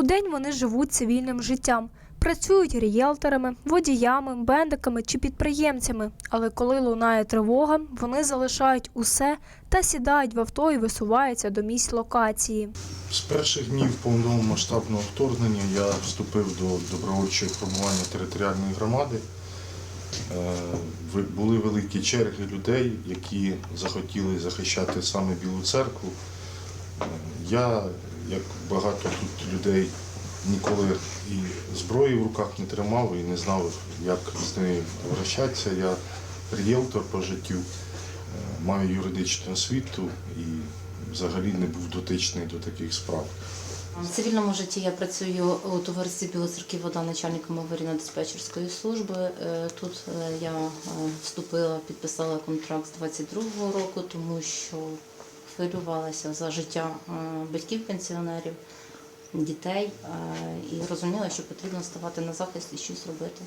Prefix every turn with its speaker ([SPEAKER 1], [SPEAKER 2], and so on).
[SPEAKER 1] Удень вони живуть цивільним життям, працюють рієлторами, водіями, бендиками чи підприємцями. Але коли лунає тривога, вони залишають усе та сідають в авто і висуваються до місць локації.
[SPEAKER 2] З перших днів повномасштабного вторгнення я вступив до добровольчого формування територіальної громади. Е, Були великі черги людей, які захотіли захищати саме Білу церкву. Е, Я, як багато тут людей, ніколи і зброї в руках не тримав і не знав, як з нею обращатися. Я рієлтор по життю, е, маю юридичну освіту і взагалі не був дотичний до таких справ.
[SPEAKER 3] В цивільному житті я працюю у товаристві Білоцерків вода начальником аварійно-диспетчерської служби. Е, Тут е, я вступила, підписала контракт з 22-го року, тому що хвилювалася за життя е, батьків пенсіонерів, дітей е, і розуміла, що потрібно ставати на захист і щось робити.